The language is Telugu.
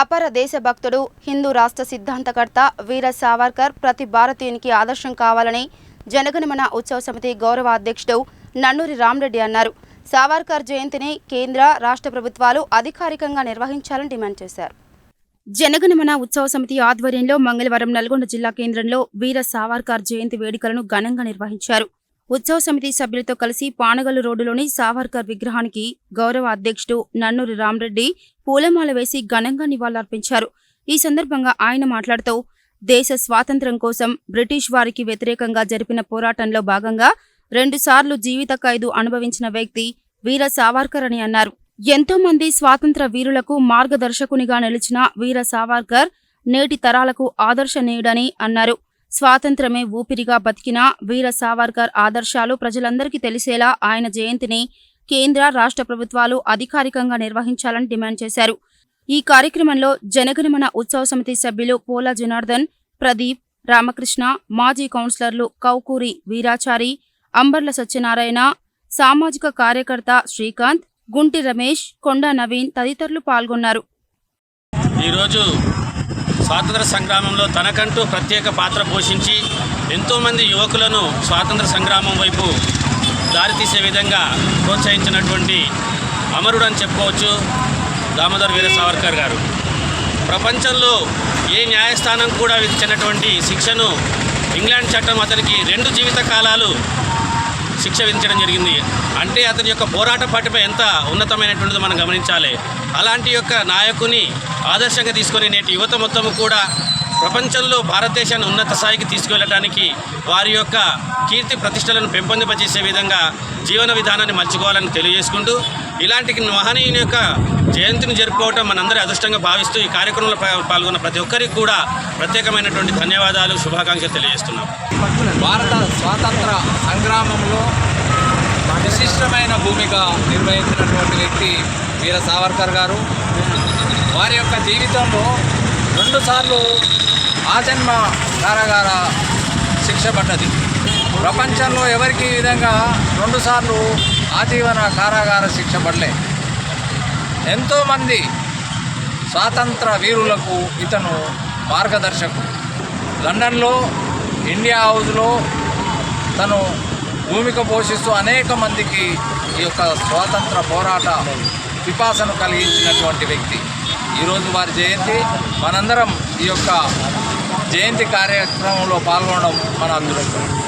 అపర దేశభక్తుడు హిందూ రాష్ట్ర సిద్ధాంతకర్త వీర సావర్కర్ ప్రతి భారతీయునికి ఆదర్శం కావాలని జనగణమన ఉత్సవ సమితి గౌరవ అధ్యక్షుడు నన్నూరి రామరెడ్డి అన్నారు. సావర్కర్ జయంతిని కేంద్ర రాష్ట్ర ప్రభుత్వాలు అధికారికంగా నిర్వహించాలని డిమాండ్ చేశారు. జనగణమన ఉత్సవ సమితి ఆధ్వర్యంలో మంగళవారం నల్గొండ జిల్లా కేంద్రంలో వీర సావర్కర్ జయంతి వేడుకలను ఘనంగా నిర్వహించారు. ఉత్సవ సమితి సభ్యులతో కలిసి పానగల్లు రోడ్డులోని సావర్కర్ విగ్రహానికి గౌరవ అధ్యక్షుడు నన్నూరి రామరెడ్డి పూలమాల వేసి ఘనంగా నివాళులర్పించారు. ఈ సందర్భంగా ఆయన మాట్లాడుతూ దేశ స్వాతంత్ర్యం కోసం బ్రిటిష్ వారికి వ్యతిరేకంగా జరిపిన పోరాటంలో భాగంగా రెండుసార్లు జీవిత ఖైదు అనుభవించిన వ్యక్తి వీర సావర్కర్ అని అన్నారు. ఎంతో మంది స్వాతంత్ర వీరులకు మార్గదర్శకునిగా నిలిచిన వీర సావర్కర్ నేటి తరాలకు ఆదర్శనీయుడని అన్నారు. స్వాతంత్రమే ఊపిరిగా బతికిన వీర సావర్కర్ ఆదర్శాలు ప్రజలందరికీ తెలిసేలా ఆయన జయంతిని కేంద్ర రాష్ట్ర ప్రభుత్వాలు అధికారికంగా నిర్వహించాలని డిమాండ్ చేశారు. ఈ కార్యక్రమంలో జనగణమన ఉత్సవ సమితి సభ్యులు పోలా జనార్దన్ ప్రదీప్ రామకృష్ణ మాజీ కౌన్సిలర్లు కౌకూరి వీరాచారి అంబర్ల సత్యనారాయణ సామాజిక కార్యకర్త శ్రీకాంత్ గుంటి రమేష్ కొండా నవీన్ తదితరులు పాల్గొన్నారు. ఈరోజు స్వాతంత్ర సంగ్రామంలో తనకంటూ ప్రత్యేక పాత్ర పోషించి ఎంతోమంది యువకులను స్వాతంత్ర సంగ్రామం వైపు దారితీసే విధంగా ప్రోత్సహించినటువంటి అమరుడు అని చెప్పుకోవచ్చు దామోదర్ వీర సావర్కర్ గారు. ప్రపంచంలో ఏ న్యాయస్థానం కూడా విధించినటువంటి శిక్షను ఇంగ్లాండ్ చట్టం అతనికి రెండు జీవిత కాలాలు శిక్ష విధించడం జరిగింది. అంటే అతని యొక్క పోరాట పాటిపై ఎంత ఉన్నతమైనటువంటిది మనం గమనించాలి. అలాంటి యొక్క నాయకుని ఆదర్శంగా తీసుకొని నేటి యువత మొత్తము కూడా ప్రపంచంలో భారతదేశాన్ని ఉన్నత స్థాయికి తీసుకువెళ్ళడానికి వారి యొక్క కీర్తి ప్రతిష్టలను పెంపొందింపజేసే విధంగా జీవన విధానాన్ని మలుచుకోవాలని తెలియజేసుకుంటూ ఇలాంటి మహనీయుని యొక్క జయంతిని జరుపుకోవటం మనందరి అదృష్టంగా భావిస్తూ ఈ కార్యక్రమంలో పాల్గొన్న ప్రతి ఒక్కరికి కూడా ప్రత్యేకమైనటువంటి ధన్యవాదాలు శుభాకాంక్షలు తెలియజేస్తున్నాం. భారత స్వాతంత్ర సంగ్రామంలో విశిష్టమైన భూమిక నిర్వహించినటువంటి వ్యక్తి వీర సావర్కర్ గారు. వారి యొక్క జీవితంలో రెండుసార్లు ఆజన్మ కారాగార శిక్ష పడ్డది. ప్రపంచంలో ఎవరికి ఈ విధంగా రెండుసార్లు ఆజీవన కారాగార శిక్ష పడలే. ఎంతోమంది స్వాతంత్ర వీరులకు ఇతను మార్గదర్శకుడు. లండన్లో ఇండియా హౌస్లో తను భూమిక పోషిస్తూ అనేక మందికి ఈ యొక్క స్వాతంత్ర పోరాట పిపాసను కలిగించినటువంటి వ్యక్తి. ఈరోజు వారి జయంతి. మనందరం ఈ యొక్క జయంతి కార్యక్రమంలో పాల్గొనడం మన అదృష్టం